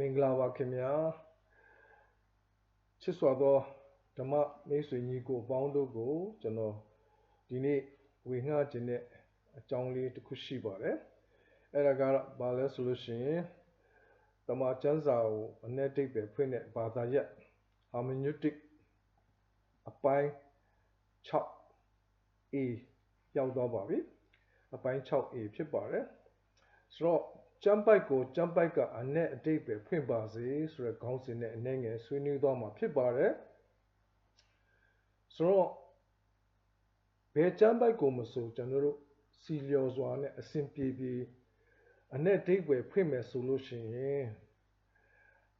မင်္ဂလာပါခင်ဗျာချစ်စွာသောဓမ္မမိတ်ဆွေညီကိုအပေါင်းတို့ကိုကျွန်တော်ဒီနေ့ဝေငှခြင်းတဲ့အကြောင်းလေးတစ်ခုရှိပါတယ်အဲ့ဒါကတော့ဘာလဲဆိုလို့ရှိရင်တမန်ကျမ်းစာကိုအ내တိတ်ပဲဖွင့်တဲ့ဘာသာရပ် hermeneutic အပိုင်း 6A ရောက်သွားပါပြီအပိုင်း 6A ဖြစ်ပါတယ်ဆိုတော့ ကျမ်းပိုက်ကိုကျမ်းပိုက်ကအ내အတိတ်ပဲဖွင့်ပါစေဆိုတဲ့ခေါင်းစဉ်နဲ့အနေငယ်ဆွေးနွေးသွားမှာဖြစ်ပါတယ်ဆိုတော့ဘယ်ကျမ်းပိုက်ကိုမဆိုကျွန်တော်တို့စီလျော်စွာနဲ့အစဉ်ပြေပြေအ내ဒိတ်ပဲဖွင့်မယ်ဆိုလို့ရှိရင်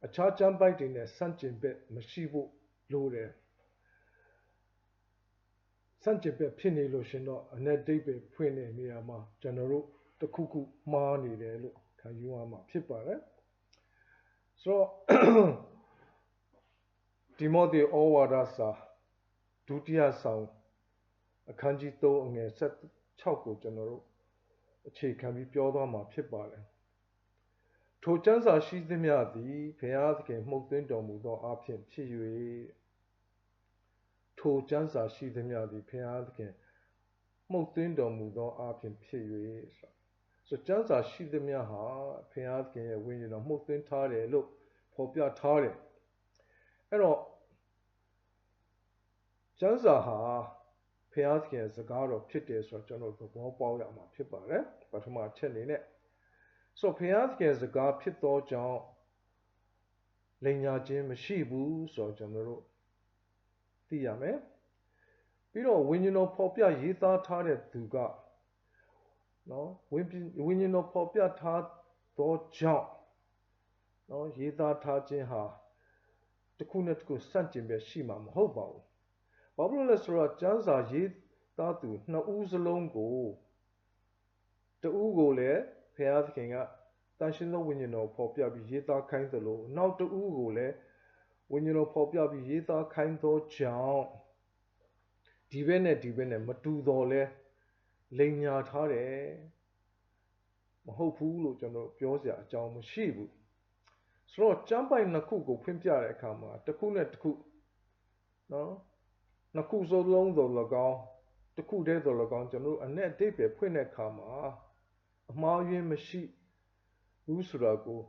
အခြားကျမ်းပိုက်တွေနဲ့ဆန့်ကျင်ဘက်မရှိဖို့လိုတယ်ဆန့်ကျင်ဘက်ဖြစ်နေလို့ရှင်တော့အ내ဒိတ်ပဲဖွင့်တဲ့နေရာမှာကျွန်တော်တို့တခုခုမှားနေတယ်လို့ ခံယူရမှာဖြစ်ပါတယ်ဆိုတော့ဒီမောဒီဩဝါဒစာဒုတိယဆောင်အခန်းကြီး3အငယ်16ကိုကျွန်တော်တို့အခြေခံပြီးပြောသွားမှာဖြစ်ပါတယ်ထိုကျမ်းစာရှိသမျှသည်ဘုရားသခင်မှုတ်သွင်းတော်မူသောအဖြစ်ဖြစ်၍ထိုကျမ်းစာရှိသမျှသည်ဘုရားသခင်မှုတ်သွင်းတော်မူသောအဖြစ်ဖြစ်၍ ဆိုဆိုကျမ်းစာရှိသမျှဟာဘုရားသခင်ရဲ့ဝိညာဉ်တော်မှုတ်သွင်းထားတယ်လို့ဖော်ပြထားတယ်အဲ့တော့ကျမ်းစာဟာဘုရားသခင်စကားတော်ဖြစ်တယ်ဆိုတော့ကျွန်တော်သဘောပေါက်ရမှာဖြစ်ပါတယ်ပထမချက်အနေနဲ့ဆိုဘုရားသခင်စကားဖြစ်သောကြောင့်လိန်ညာခြင်းမရှိဘူးဆိုတော့ကျွန်တော်တို့သိရမယ်ပြီးတော့ဝိညာဉ်တော်ဖော်ပြရေးသားထားတဲ့သူက နော်ဝိဝိညာဉ်တော်ဖော်ပြထားသောကြောင့်နော်ရေးသားထားခြင်းဟာတစ်ခုနဲ့တစ်ခုစန့်ကျင်ပဲရှိမှာမဟုတ်ပါဘူးဘာဖြစ်လို့လဲဆိုတော့ကျမ်းစာရေးသားသူနှစ်ဦးစလုံးကိုတဦးကိုလည်းဘုရားသခင်ကတန်ရှင်းသောဝိညာဉ်တော်ဖော်ပြပြီးရေးသားခိုင်းသလိုနောက်တဦးကိုလည်းဝိညာဉ်တော်ဖော်ပြပြီးရေးသားခိုင်းသောကြောင့်ဒီဘက်နဲ့ဒီဘက်နဲ့မတူတော်လဲ လိန်ညာထားတယ်မဟုတ်ဘူးလို့ကျွန်တော်ပြောစရာအကြောင်းမရှိဘူးဆိုတော့ကျမ်းပိုင်နှစ်ခုကိုဖွင့်ပြတဲ့အခါမှာတစ်ခုနဲ့တစ်ခုနော်နှစ်ခုစုလုံးသော၎င်းတစ်ခုတည်းသော၎င်းကျွန်တော်တို့အ내အတိတ်ပဲဖွင့်တဲ့အခါမှာအမှားယွင်းမရှိဘူးဆိုတာကို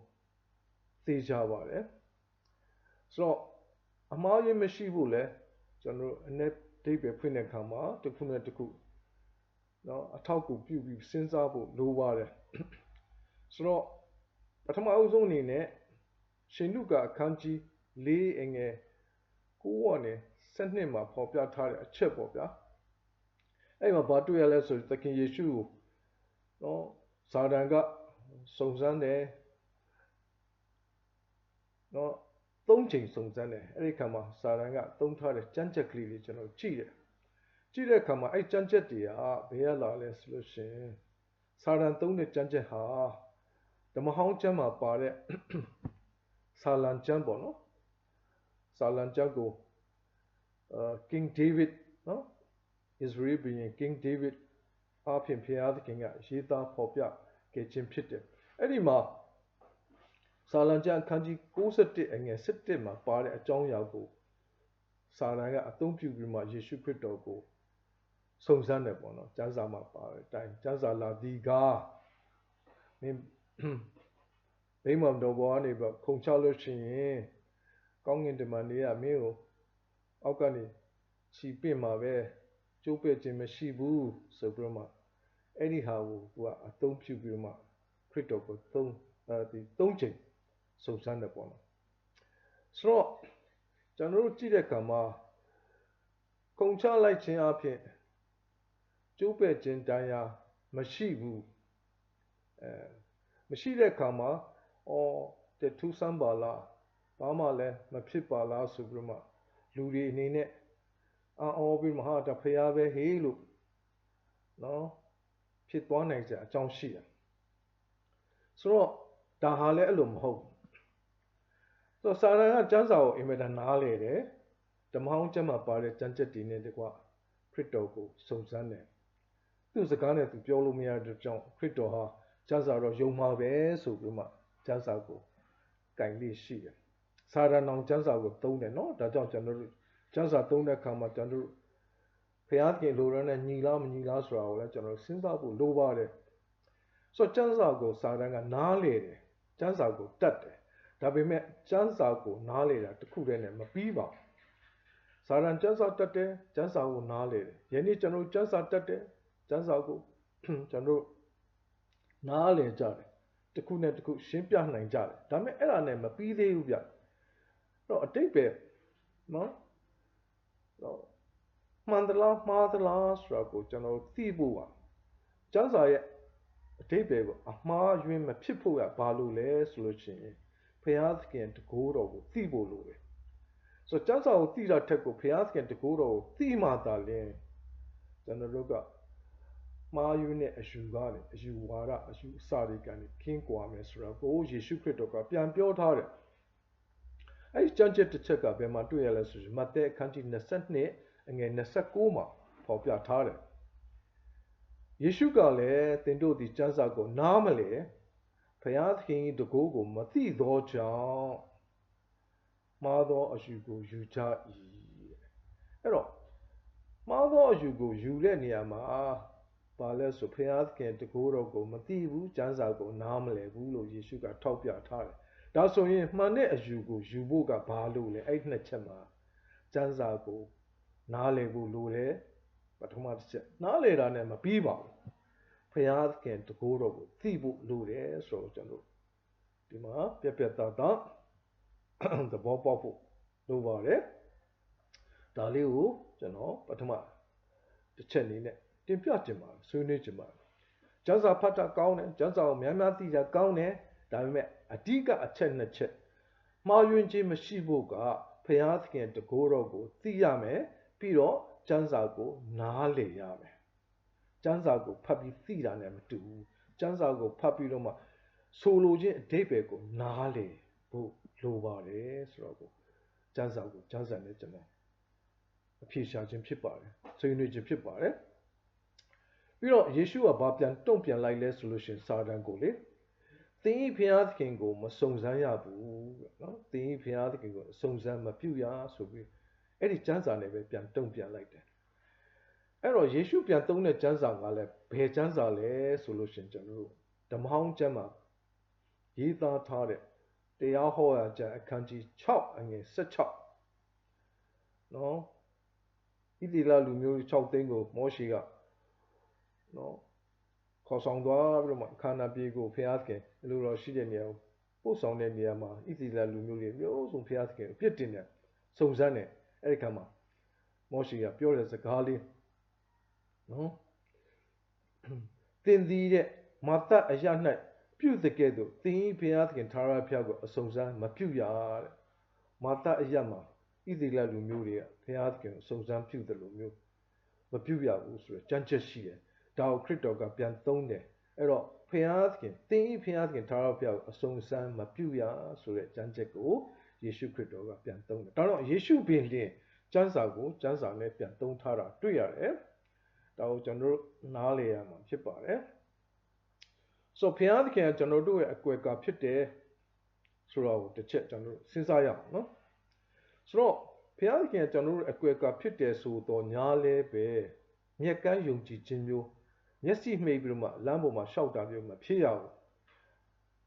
သိကြပါတယ်ဆိုတော့အမှားယွင်းမရှိဘူးလဲကျွန်တော်တို့အ내အတိတ်ပဲဖွင့်တဲ့အခါမှာတစ်ခုနဲ့တစ်ခု နော်အထောက်ကူပြုပြီးစဉ်းစားဖို့လိုပါတယ်ဆိုတော့ပထမအဆုံးအနေနဲ့ရှင်လူကအခန်းကြီး၄အငယ်9ကနေ7မှာဖော်ပြထားတဲ့အချက်ပေါ့ဗျာအဲ့မှာဘာတွေ့ရလဲဆိုသခင်ယေရှုကိုနော်ဇာတန်ကစုံစမ်းတယ်နော်သုံးချိန်စုံစမ်းတယ်အဲ့ဒီခါမှာဇာတန်ကသုံးထားတဲ့ကြမ်းကြက်ကလေးတွေကျွန်တော်ကြည့်တယ် ကြည့်တဲ့အခါမှာအဲ့ကြမ်းကြက်တွေကဘယ်ရလာလဲဆိုလို့ရှိရင်ဇာတန်သုံးတဲ့ကြမ်းကြက်ဟာဓမ္မဟောင်းကျမ်းမှာပါတဲ့ဆာလံကျမ်းပေါ့နော်ဆာလံကျမ်းကို King David နော် Israel ဘုရင် King David အဖြစ်ဖျားသခင်ကရေးသားဖော်ပြခဲ့ခြင်းဖြစ်တယ်အဲ့ဒီမှာဆာလံကျမ်းအခန်းကြီး61အငယ်17မှာပါတဲ့အကြောင်းအရာကိုစာရန်ကအသုံးပြုပြီးမှယေရှုခရစ်တော်ကို စုံစမ်းတယ်ပေါ့နော်ကျမ်းစာမှာပါတဲ့အတိုင်းကျမ်းစာလာဒီကားမင်းဘိမံတော်ဘောကနေပြီးခုံချလို့ရှိရင်ကောင်းကင်တမန်တွေကမင်းကိုအောက်ကနေခြီးပင့်မှာပဲကျိုးပဲ့ခြင်းမရှိဘူးဆိုပြီးတော့မှအဲ့ဒီဟာကိုသူကအသုံးပြုပြီးမှခရစ်တော်ကိုသုံးအဲဒီသုံးချိန်စုံစမ်းတယ်ပေါ့နော်ဆိုတော့ကျွန်တော်တို့ကြည့်တဲ့အခါမှာခုံချလိုက်ခြင်းအဖြစ် ကျိုးပဲ့ခြင်းတရားမရှိဘူးအဲမရှိတဲ့အခါမှာအော်တထူးဆန်းပါလားဘာမှလည်းမဖြစ်ပါလားဆိုပြီးတော့မှလူတွေအနေနဲ့အော်ပြီးမဟာတဖရားပဲဟေးလို့နော်ဖြစ်သွားနိုင်ကြအကြောင်းရှိတယ်ဆိုတော့ဒါဟာလည်းအဲ့လိုမဟုတ်ဆိုတော့စာရန်ကကျမ်းစာကိုအင်မတန်နားလေတယ်ဓမ္မဟောင်းကျမ်းမှာပါတဲ့ကျမ်းချက်တွေနဲ့တကွခရစ်တော်ကိုစုံစမ်းတယ် သူ့စကားနဲ့သူပြောလို့မရတဲ့ကြောင့်ခရစ်တော်ဟာကျမ်းစာတော့ယုံမှာပဲဆိုပြီးမှကျမ်းစာကိုကင်လေးရှိတယ်စာရဏောင်ကျမ်းစာကိုသုံးတယ်နော်ဒါကြောင့်ကျွန်တော်တို့ကျမ်းစာသုံးတဲ့အခါမှာကျွန်တော်တို့ဘုရားခင်လိုရတဲ့ညီလားမညီလားဆိုတာကိုလည်းကျွန်တော်စဉ်းစားဖို့လိုပါတယ်ဆိုတော့ကျမ်းစာကိုစာတန်းကနားလေတယ်ကျမ်းစာကိုတတ်တယ်ဒါပေမဲ့ကျမ်းစာကိုနားလေတာတခုတည်းနဲ့မပြီးပါဘူးစာရန်ကျမ်းစာတတ်တယ်ကျမ်းစာကိုနားလေတယ်ယနေ့ကျွန်တော်ကျမ်းစာတတ်တယ် ကျမ်းစာကိုကျွန်တော်နားလေကြတယ်တခုနဲ့တခုရှင်းပြနိုင်ကြတယ်ဒါပေမဲ့အဲ့ဒါနဲ့မပြီးသေးဘူးဗျတော့အတိတ်ပဲနော်တော့မှန်သလားမှားသလားဆိုတာကိုကျွန်တော်သိဖို့ပါကျမ်းစာရဲ့အတိတ်ပဲကိုအမှားယွင်းမဖြစ်ဖို့ကဘာလို့လဲဆိုလို့ရှိရင်ဖျားသခင်တကိုးတော်ကိုသိဖို့လိုတယ်ဆိုတော့ကျမ်းစာကိုသိတာထက်ကိုဖျားသခင်တကိုးတော်ကိုသိမှသာလင်ကျွန်တော်တို့က မှားယွင်းတဲ့အယူကားတယ်အယူဝါဒအယူအစတွေကနေခင်းကွာမယ်ဆိုတော့ကိုယေရှုခရစ်တော်ကပြန်ပြောထားတယ်အဲ့ဒီကြံချက်တစ်ချက်ကဘယ်မှာတွေ့ရလဲဆိုရင်မဿဲအခန်းကြီး22အငယ်29မှာဖော်ပြထားတယ်ယေရှုကလည်းသင်တို့ဒီကျမ်းစာကိုနားမလဲဖျားသခင်တကိုးကိုမသိသောကြောင့်မှားသောအယူကိုယူကြ၏အဲ့တော့မှားသောအယူကိုယူတဲ့နေရာမှာ ဘာလဲဆိုဖျားသခင်တကိုးတော်ကိုမသိဘူးကျမ်းစာကိုနားမလည်ဘူးလို့ယေရှုကထောက်ပြထားတယ်ဒါဆိုရင်မှန်တဲ့အယူကိုယူဖို့ကဘာလို့လဲအဲ့နှစ်ချက်မှာကျမ်းစာကိုနားလည်ဖို့လိုတယ်ပထမတစ်ချက်နားလည်တာနဲ့မပြီးပါဘူးဖျားသခင်တကိုးတော်ကိုသိဖို့လိုတယ်ဆိုတော့ကျွန်တော်ဒီမှာပြက်ပြက်သားသားသဘောပေါက်ဖို့လိုပါတယ်ဒါလေးကိုကျွန်တော်ပထမတစ်ချက်လေးနဲ့ တင်ပြတင်ပါဆွေးနွေးတင်ပါကျမ်းစာဖတ်တာကောင်းတယ်ကျမ်းစာကိုများများသိတာကောင်းတယ်ဒါပေမဲ့အဓိကအချက်နှစ်ချက်မှားယွင်းခြင်းမရှိဖို့ကဖျားသခင်တကိုးတော်ကိုသိရမယ်ပြီးတော့ကျမ်းစာကို နားလည်ရမယ်ကျမ်းစာကိုဖတ်ပြီးသိတာနဲ့မတူဘူးကျမ်းစာကိုဖတ်ပြီးတော့မှဆိုလိုခြင်းအဓိပ္ပာယ်ကိုနားလည်ဖို့လိုပါတယ်ဆိုတော့ကိုကျမ်းစာကိုကျမ်းစာနဲ့ကျွန်တော်အဖြေရှာခြင်းဖြစ်ပါတယ်ဆွေးနွေးခြင်းဖြစ်ပါတယ် ပြီးတော့ယေရှုကဘာပြန်တုံ့ပြန်လိုက်လဲဆိုလို့ရှင်စာတန်ကိုလေသင်ဤဖျားသခင်ကိုမစုံစမ်းရဘူးနော်သင်ဤဖျားသခင်ကိုစုံစမ်းမပြုရဆိုပြီးအဲ့ဒီကျမ်းစာနဲ့ပဲပြန်တုံ့ပြန်လိုက်တယ်အဲ့တော့ယေရှုပြန်သုံးတဲ့ကျမ်းစာကလည်းဘယ်ကျမ်းစာလဲဆိုလို့ရှင်ကျွန်တော်တို့ဓမ္မဟောင်းကျမ်းမှာရေးသားထားတဲ့တရားဟောရာကျမ်းအခန်းကြီး6အငယ်16နော်ဣတိလလူမျိုး6သိန်းကိုမောရှိက နော်ခေါ်ဆောင်သွားပြီးတော့မှခန္ဓာပြေကိုဖျားသခင်အလိုတော်ရှိတဲ့နေရာကိုပို့ဆောင်တဲ့နေရာမှာဣတိလလူမျိုးတွေမျိုးစုံဖျားသခင်အပြစ်တင်တယ်စုံစမ်းတယ်အဲ့ဒီခါမှာမောရှိကပြောတဲ့စကားလေးနော်တင်သည်တဲ့မာတအရ၌ပြုတဲ့ကဲ့သို့သင်ဤဘုရားသခင်သာရဖျားကိုအစုံစမ်းမပြုရတဲ့မာတအရမှာဣသီလလူမျိုးတွေကဘုရားသခင်ကိုအစုံစမ်းပြုတယ်လို့မျိုးမပြုရဘူးဆိုတော့ကြမ်းချက်ရှိတယ် ဒါကိုခရစ်တော်ကပြန်သုံးတယ်အဲ့တော့ဘုရားသခင်သင်ဤဘုရားသခင်သာရဖျားကိုအစုံစမ်းမပြုရဆိုတဲ့ကြမ်းချက်ကိုယေရှုခရစ်တော်ကပြန်သုံးတယ်ဒါတော့ယေရှုပင်လင်ကျမ်းစာကိုကျမ်းစာနဲ့ပြန်သုံးထားတာတွေ့ရတယ်ဒါကိုကျွန်တော်တို့နားလည်ရမှာဖြစ်ပါတယ်ဆိုဘုရားသခင်ကကျွန်တော်တို့ရဲ့အကွယ်ကဖြစ်တယ်ဆိုတော့တစ်ချက်ကျွန်တော်တို့စဉ်းစားရအောင်နော်ဆိုတော့ဘုရားသခင်ကကျွန်တော်တို့အကွယ်ကဖြစ်တယ်ဆိုတော့ညာလဲပဲမြက်ကန်းယုံကြည်ခြင်းမျိုး မျက်စိမှိတ်ပြီးတော့မှလမ်းပေါ်မှာရှောက်တာမျိုးမဖြစ်ရဘူး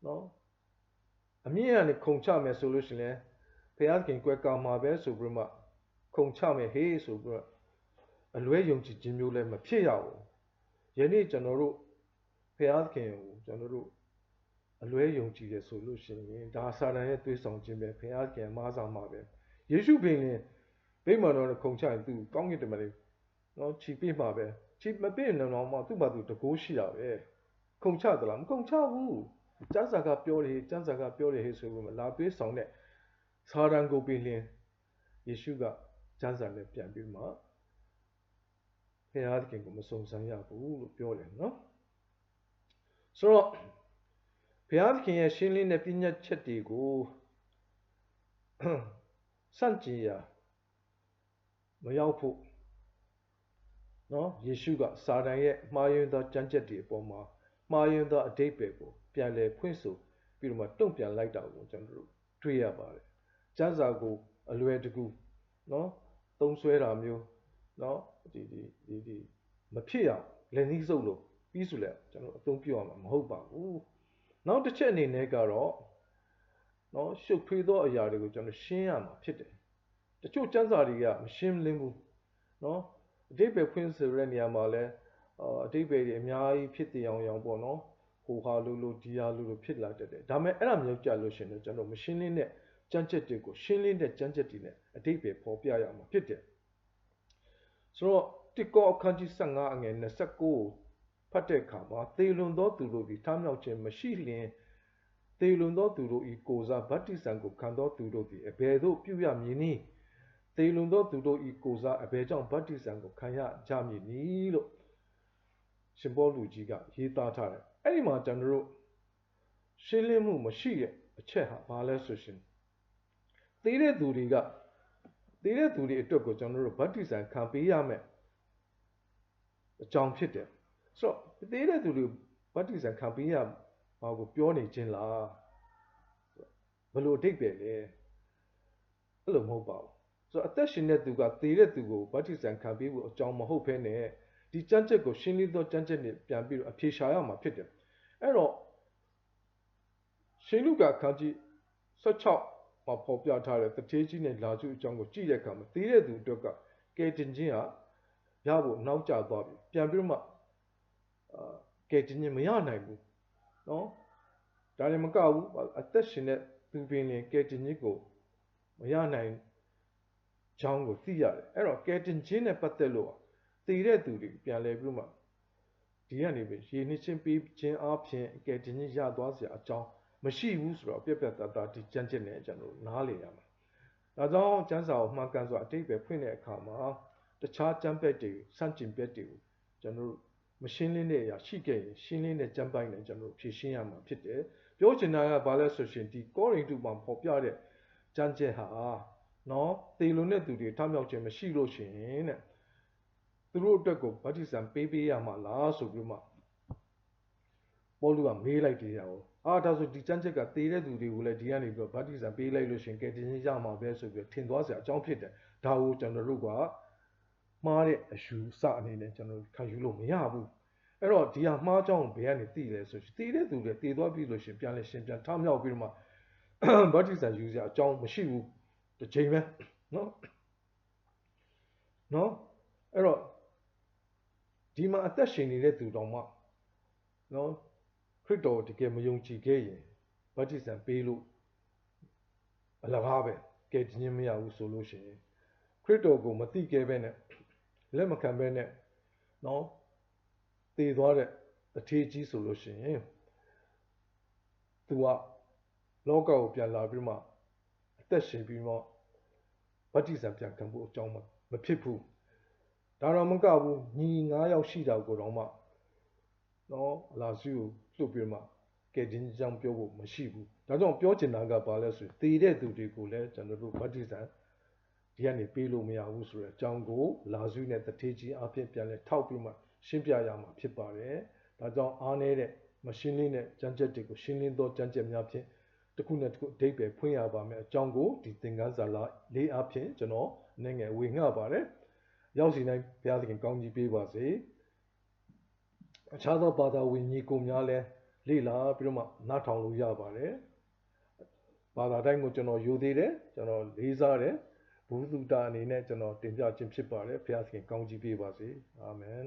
နော်အမြင့်ကနေခုံချမယ်ဆိုလို့ရှိရင်ဘုရားသခင်ကွယ်ကမှာပဲဆိုပြီးတော့မှခုံချမယ်ဟေးဆိုပြီးတော့အလွဲယုံကြည်ခြင်းမျိုးလည်းမဖြစ်ရဘူးယနေ့ကျွန်တော်တို့ဖျားခင်ကိုကျွန်တော်တို့အလွဲယုံကြည်တယ်ဆိုလို့ရှိရင်ဒါစာတန်ရဲ့သွေးဆောင်ခြင်းပဲဖျားခင်မားဆောင်မှာပဲယေရှုပင်ရင်ဗိမာန်တော်နဲ့ခုံချရင်သူကောင်းကင်တမန်လေးနော်ခြိပြမှာပဲ ခြိမပြည့်နေတော့မှသူ့ဘာသူတကိုးရှိတာပဲခုံချသလားမခုံချဘူးကျမ်းစာကပြောတယ်ကျမ်းစာကပြောတယ်ဟဲ့ဆိုပြီးမှလာသွေးဆောင်တဲ့စာတန်ကိုပင်လင်ယေရှုကကျမ်းစာနဲ့ပြန်ပြီးမှဖခင်သခင်ကိုမစုံစမ်းရဘူးလို့ပြောတယ်နော်ဆိုတော့ဘုရားသခင်ရဲ့ရှင်းလင်းတဲ့ပညာချက်တွေကိုစန့်ကျင်ရာမရောက်ဖို့ နော်ယေရှုကစာတန်ရဲ့မှားယွင်းသောကြမ်းကြက်တွေအပေါ်မှာမှားယွင်းသောအတိတ်ပဲကိုပြန်လည်ဖွင့်ဆိုပြီးတော့မှတုံ့ပြန်လိုက်တာကိုကျွန်တော်တို့တွေ့ရပါတယ်ကျမ်းစာကိုအလွယ်တကူနော်သုံးဆွဲတာမျိုးနော်ဒီဒီဒီဒီမဖြစ်အောင်လက်နည်းစုပ်လို့ပြီးဆိုလဲကျွန်တော်အသုံးပြုရမှာမဟုတ်ပါဘူးနောက်တစ်ချက်အနေနဲ့ကတော့နော်ရှုပ်ထွေးသောအရာတွေကိုကျွန်တော်ရှင်းရမှာဖြစ်တယ်တချို့ကျမ်းစာတွေကမရှင်းလင်းဘူးနော် အတိတ်ပဲဖွင့်ဆိုတဲ့နေရာမှာလဲအာအတိတ်ပဲတွေအများကြီးဖြစ်တည်အောင်အောင်ပေါ့နော်ဟိုဟာလူလူဒီဟာလူလူဖြစ်လာတတ်တယ်ဒါပေမဲ့အဲ့ဒါမျိုးကြလို့ရှင်တော့ကျွန်တော်မရှင်းလင်းတဲ့ကြမ်းချက်တွေကိုရှင်းလင်းတဲ့ကြမ်းချက်တွေနဲ့အတိတ်ပဲပေါ်ပြရမှာဖြစ်တယ်ဆိုတော့တစ်ကောအခန်းကြီး15အငယ်29ကိုဖတ်တဲ့အခါမှာသေလွန်သောသူတို့သည်ထားမြောက်ခြင်းမရှိလျင်သေလွန်သောသူတို့ဤကိုစားဗတ္တိဇံကိုခံသောသူတို့သည်အဘယ်သို့ပြုရမည်နည်း သေလွန်သောသူတို့ဤကိုစားအဘယ်ကြောင့်ဗတ္တိဇံကိုခံရကြမည်နည်းလို့ရှင်ဘောလူကြီးကရေးသားထားတယ်အဲ့ဒီမှာကျွန်တော်တို့ရှင်းလင်းမှုမရှိတဲ့အချက်ဟာဘာလဲဆိုရှင်သေးတဲ့သူတွေကသေးတဲ့သူတွေအတွက်ကိုကျွန်တော်တို့ဗတ္တိဇံခံပေးရမယ်အကြောင်းဖြစ်တယ်ဆိုတော့သေးတဲ့သူတွေဗတ္တိဇံခံပေးရမှာကိုပြောနေခြင်းလားဘယ်လိုအဓိပ္ပာယ်လဲအဲ့လိုမဟုတ်ပါဘူး ဆိုတော့အသက်ရှင်တဲ့သူကသေတဲ့သူကိုဗတ္တိဇံခံပေးဖို့အကြောင်းမဟုတ်ဘဲနဲ့ဒီကြမ်းချက်ကိုရှင်းလင်းသောကြမ်းချက်နဲ့ပြန်ပြီးတော့အဖြေရှာရမှာဖြစ်တယ်အဲ့တော့ရှင်လူကခန်းကြီး16မှာပေါ်ပြထားတဲ့တထေးကြီးနဲ့လာစုအကြောင်းကိုကြည့်တဲ့အခါမှာသေတဲ့သူအတွက်ကကဲတင်ချင်းဟာရဖို့နောက်ကျသွားပြီပြန်ပြီးတော့မှအာကဲတင်ချင်းမရနိုင်ဘူးနော်ဒါလည်းမကဘူးအသက်ရှင်တဲ့သူပင်လင်ကဲတင်ချင်းကိုမရနိုင် ချောင်းကိုသိရတယ်အဲ့တော့ကဲတင်ချင်းနဲ့ပတ်သက်လို့တည်တဲ့သူတွေပြန်လဲပြီးမှဒီကနေပဲရေနှချင်းပေးခြင်းအပြင်ကဲတင်ချင်းရသွားစရာအကြောင်းမရှိဘူးဆိုတော့ပြက်ပြက်တသားဒီကြမ်းကျင်နေကျွန်တော်နားလေရမှာဒါကြောင့်ကျမ်းစာကိုမှန်ကန်စွာအတိတ်ပဲဖွင့်တဲ့အခါမှာတခြားကျမ်းပက်တွေစန့်ကျင်ပက်တွေကိုကျွန်တော်မရှင်းလင်းတဲ့အရာရှိခဲ့ရင်ရှင်းလင်းတဲ့ကျမ်းပိုက်နဲ့ကျွန်တော်ဖြည့်ရှင်းရမှာဖြစ်တယ်ပြောချင်တာကဘာလဲဆိုရှင်ဒီကောရိန္သုမှာပေါ်ပြတဲ့ကျမ်းချက်ဟာ နော်တေလုံတဲ့သူတွေထမြောက်ခြင်းမရှိလို့ရှင်တဲ့သူတို့အတွက်ကိုဗတ္တိဇံပေးပေးရမှာလားဆိုပြီးမှပေါလုကမေးလိုက်တယ်ရောအာဒါဆိုဒီကျမ်းချက်ကတေတဲ့သူတွေကိုလည်းဒီကနေပြီးတော့ဗတ္တိဇံပေးလိုက်လို့ရှင်ကဲတင်ချင်းရမှာပဲဆိုပြီးထင်သွားစရာအကြောင်းဖြစ်တယ်ဒါကိုကျွန်တော်တို့ကမှားတဲ့အယူစအနေနဲ့ကျွန်တော်ခံယူလို့မရဘူးအဲ့တော့ဒီဟာမှားကြောင်းဘယ်ကနေသိလဲဆိုရှင်တည်တဲ့သူတွေတည်သွားပြီလို့ရှင်ပြန်လဲရှင်ပြန်ထမြောက်ပြီးတော့မှဗတ္တိဇံယူစရာအကြောင်းမရှိဘူး တစ်ချိန်ပဲနော်နော်အဲ့တော့ဒီမှာအသက်ရှင်နေတဲ့သူတော်မှနော်ခရစ်တော်တကယ်မယုံကြည်ခဲ့ရင်ဗတ္တိဇံပေးလို့အလကားပဲကဲခြင်းမရဘူးဆိုလို့ရှိရင်ခရစ်တော်ကိုမသိခဲ့ပဲနဲ့လက်မခံပဲနဲ့နော်တည်သွားတဲ့တထေးကြီးဆိုလို့ရှိရင်သူကလောကကိုပြန်လာပြီးမှအ သက်ရှင်ပြီးမှဗတ္တိဇံပြန်ခံဖို့အကြောင်းမဖြစ်ဘူးဒါတော့မကဘူးညီ9ယောက်ရှိတာကိုတော့မှနော်အလာစုကိုလှုပ်ပြီးမှကဲခြင်းကြောင့်ပြောဖို့မရှိဘူးဒါကြောင့်ပြောချင်တာကဘာလဲဆိုတည်တဲ့သူတွေကိုလည်းကျွန်တော်တို့ဗတ္တိဇံဒီကနေပေးလို့မရဘူးဆိုတဲ့အကြောင်းကိုလာစုနဲ့တထေးကြီးအဖြစ်ပြန်လဲထောက်ပြီးမှရှင်းပြရမှာဖြစ်ပါတယ်ဒါကြောင့်အားနေတဲ့မရှင်းလင်းတဲ့ကြမ်းကြက်တွေကိုရှင်းလင်းသောကြမ်းကြက်များဖြင့် တစ်ခုနဲ့တစ်ခုအဓိပ္ပာယ်ဖွင့်ရပါမယ်အကြောင်းကိုဒီသင်ခန်းစာလေးအဖြစ်ကျွန်တော်အနေငယ်ဝေငှပါတယ်ရောက်စီတိုင်းဘုရားသခင်ကောင်းကြီးပေးပါစေအခြားသောဘာသာဝင်ညီကိုများလည်းလေ့လာပြီးတော့မှနားထောင်လို့ရပါတယ်ဘာသာတိုင်းကိုကျွန်တော်ယူသေးတယ်ကျွန်တော်လေးစားတယ်ဘုသူတာအနေနဲ့ကျွန်တော်တင်ပြခြင်းဖြစ်ပါတယ်ဘုရားသခင်ကောင်းကြီးပေးပါစေအာမင်